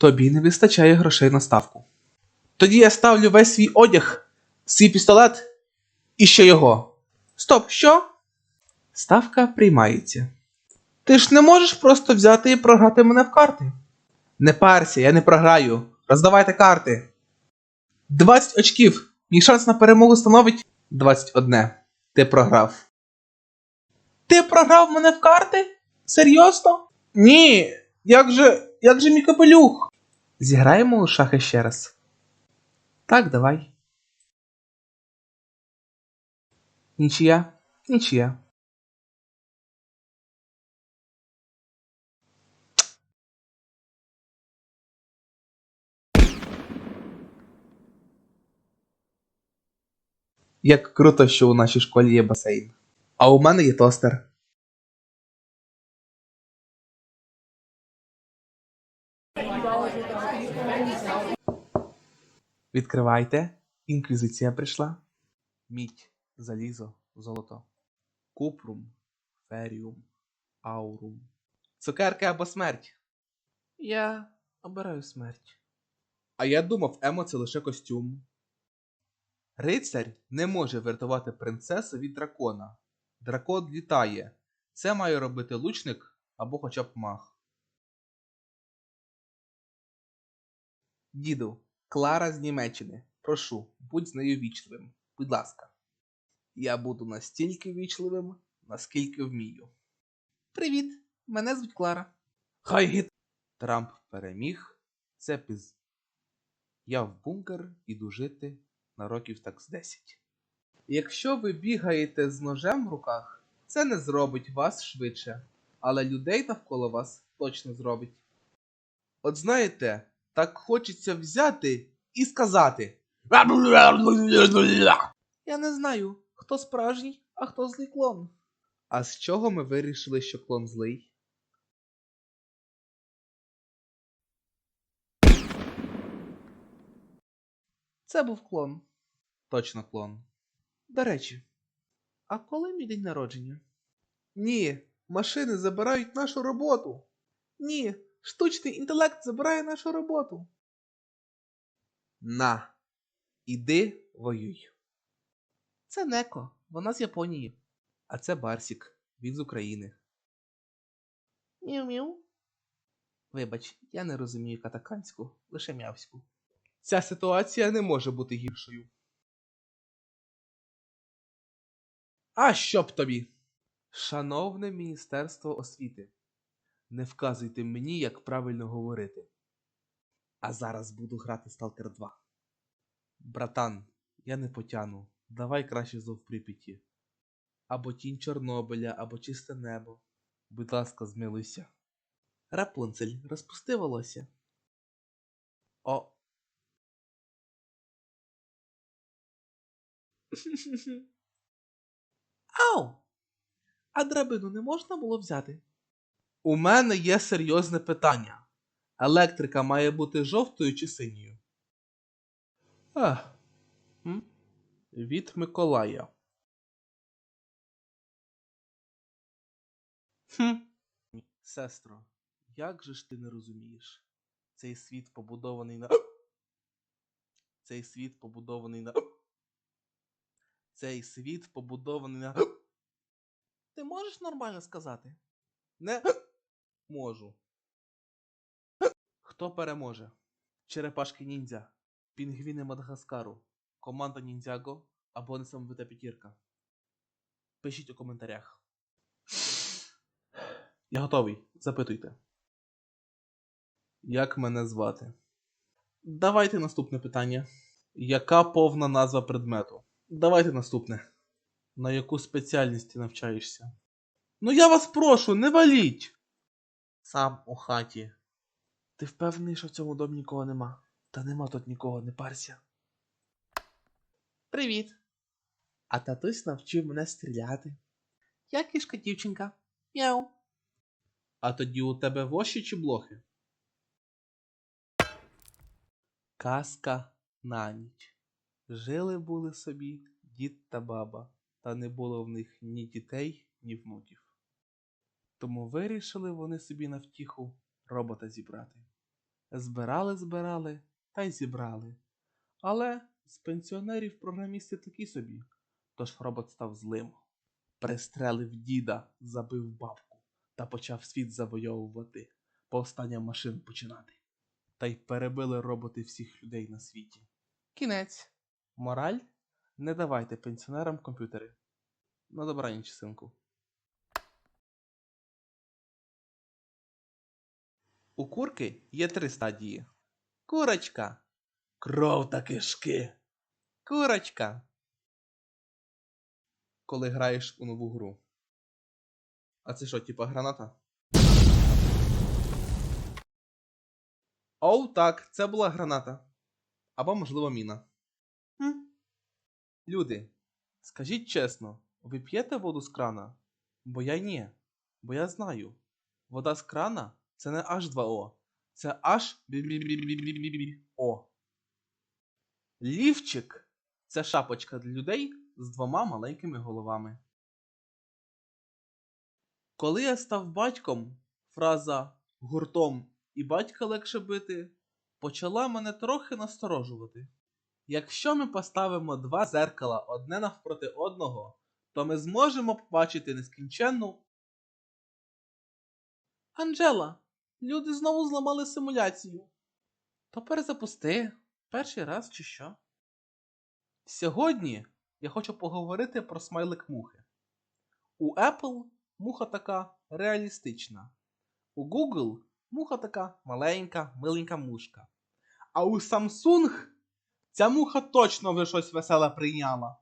Тобі не вистачає грошей на ставку. Тоді я ставлю весь свій одяг, свій пістолет і ще його. Стоп, що? Ставка приймається. Ти ж не можеш просто взяти і програти мене в карти. Не парся, я не програю. Роздавайте карти. 20 очків. Мій шанс на перемогу становить 21. Ти програв. Ти програв мене в карти? Серйозно? Ні. Як же. як же мій капелюх? Зіграємо у шахи ще раз. Так, давай. Нічия, нічия. Як круто, що у нашій школі є басейн. А у мене є тостер. Відкривайте. Інквізиція прийшла. Мідь, залізо, золото. Купрум, феріум, аурум. Цукерки або смерть. Я обираю смерть. А я думав, Емо це лише костюм. Рицарь не може врятувати принцесу від дракона. Дракон літає. Це має робити лучник або хоча б маг. Діду, Клара з Німеччини. Прошу, будь з нею вічливим. Будь ласка. Я буду настільки вічливим, наскільки вмію. Привіт, мене звуть Клара. Хай гіт. Трамп переміг. Це піз. Я в бункер іду жити на років так з 10. Якщо ви бігаєте з ножем в руках, це не зробить вас швидше, але людей навколо вас точно зробить. От знаєте, так хочеться взяти і сказати. Я не знаю, хто справжній, а хто злий клон. А з чого ми вирішили, що клон злий? Це був клон. Точно клон. До речі, а коли мій день народження? Ні, машини забирають нашу роботу. Ні, штучний інтелект забирає нашу роботу. На, іди воюй. Це Неко, вона з Японії. А це Барсік, він з України. Міу-міу. Вибач, я не розумію катаканську, лише мявську. Ця ситуація не може бути гіршою. А що б тобі? Шановне Міністерство освіти, не вказуйте мені, як правильно говорити. А зараз буду грати Stalker 2. Братан, я не потяну. Давай краще зов Прип'яті. Або тінь Чорнобиля, або чисте небо. Будь ласка, змилуйся. Рапунцель, розпусти волосся. О. Ау! А драбину не можна було взяти? У мене є серйозне питання. Електрика має бути жовтою чи синьою? А. М? Від Миколая. Хм. Сестро, як же ж ти не розумієш? Цей світ побудований на. Цей світ побудований на. Цей світ побудований на. Ти можеш нормально сказати? Не можу. Хто переможе? Черепашки ніндзя, пінгвіни Мадагаскару, команда Ніндзяго або несамовита п'ятірка? Пишіть у коментарях. Я готовий. Запитуйте. Як мене звати? Давайте наступне питання. Яка повна назва предмету? Давайте наступне. На яку спеціальність ти навчаєшся? Ну я вас прошу, не валіть! Сам у хаті. Ти впевнений, що в цьому домі нікого нема? Та нема тут нікого, не парся. Привіт. А татусь навчив мене стріляти. Я кішка дівчинка. Мяу. А тоді у тебе воші чи блохи? Казка на ніч. Жили були собі дід та баба, та не було в них ні дітей, ні внуків. Тому вирішили вони собі на втіху робота зібрати. Збирали, збирали та й зібрали. Але з пенсіонерів програмісти такі собі, тож робот став злим. Пристрелив діда, забив бабку та почав світ завойовувати, повстання машин починати. Та й перебили роботи всіх людей на світі. Кінець. Мораль? Не давайте пенсіонерам комп'ютери. На добраніч, синку. У курки є три стадії. Курочка. Кров та кишки. Курочка. Коли граєш у нову гру. А це що, типа граната? Оу, так, це була граната. Або, можливо, міна. Хм. Люди, скажіть чесно, ви п'єте воду з крана? Бо я ні. Бо я знаю. Вода з крана це не H2O. Це H О. Лівчик це шапочка для людей з двома маленькими головами. Коли я став батьком, фраза гуртом і батька легше бити почала мене трохи насторожувати. Якщо ми поставимо два зеркала одне навпроти одного, то ми зможемо побачити нескінченну. Анджела, люди знову зламали симуляцію. То перезапусти. Перший раз чи що? Сьогодні я хочу поговорити про смайлик мухи. У Apple муха така реалістична. У Google муха така маленька, миленька мушка. А у Samsung ця муха точно вже щось веселе прийняла.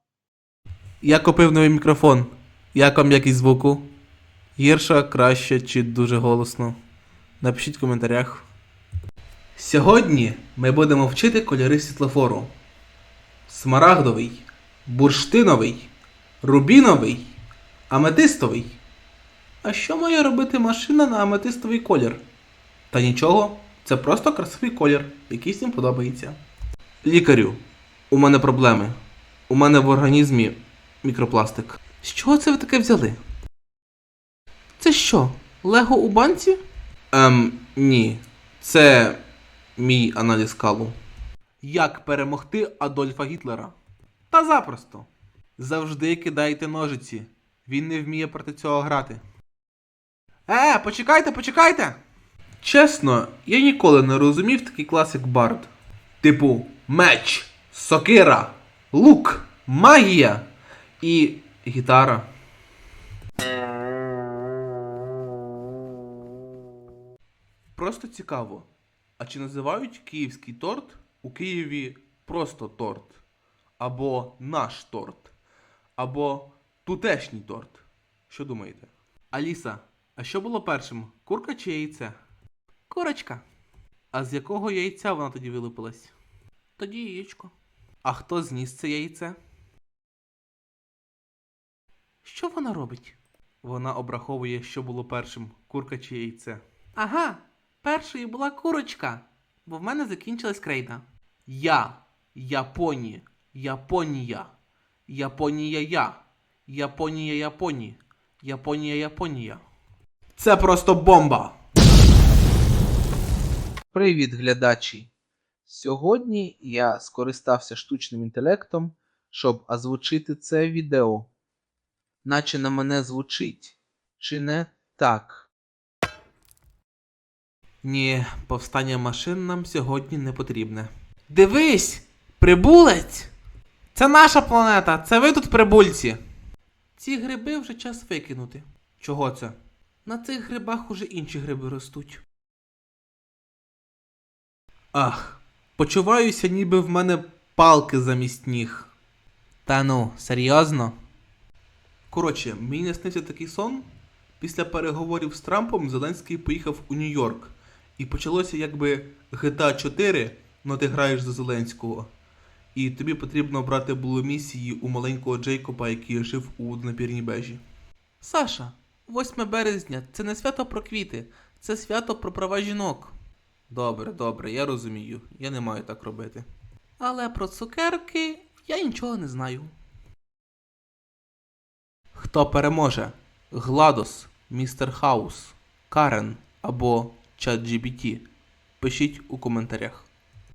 Я купив новий мікрофон. Як вам якість звуку? Гірше, краще чи дуже голосно? Напишіть в коментарях. Сьогодні ми будемо вчити кольори світлофору: смарагдовий, бурштиновий, рубіновий, аметистовий. А що має робити машина на аметистовий колір? Та нічого, це просто красивий колір, який всім подобається. Лікарю, у мене проблеми. У мене в організмі мікропластик. З чого це ви таке взяли? Це що? Лего у банці? Ем, ні. Це мій аналіз калу. Як перемогти Адольфа Гітлера? Та запросто. Завжди кидайте ножиці. Він не вміє проти цього грати. Е, почекайте, почекайте! Чесно, я ніколи не розумів такий класик Бард. Типу меч, сокира, лук, магія і гітара. Просто цікаво. А чи називають київський торт у Києві просто торт? Або наш торт? Або тутешній торт? Що думаєте? Аліса, а що було першим? Курка чи яйце? Курочка. А з якого яйця вона тоді вилупилась? Тоді яєчко. А хто зніс це яйце? Що вона робить? Вона обраховує, що було першим курка чи яйце. Ага, першою була курочка, бо в мене закінчилась крейда. Я, Японі, Японія, Японія я, Японія Японі, Японія Японія. Це просто бомба! Привіт, глядачі! Сьогодні я скористався штучним інтелектом, щоб озвучити це відео. Наче на мене звучить, чи не так? Ні, повстання машин нам сьогодні не потрібне. Дивись! Прибулець! Це наша планета, це ви тут прибульці. Ці гриби вже час викинути. Чого це? На цих грибах уже інші гриби ростуть. Ах, почуваюся, ніби в мене палки замість ніг. Та ну, серйозно? Коротше, мені наснився такий сон. Після переговорів з Трампом Зеленський поїхав у Нью-Йорк. І почалося якби GTA 4, но ти граєш за Зеленського. І тобі потрібно брати було місії у маленького Джейкоба, який жив у напірній бежі. Саша, 8 березня це не свято про квіти, це свято про права жінок. Добре, добре, я розумію. Я не маю так робити. Але про цукерки я нічого не знаю. Хто переможе? Гладос, Містер Хаус, Карен або ChatGPT? Пишіть у коментарях.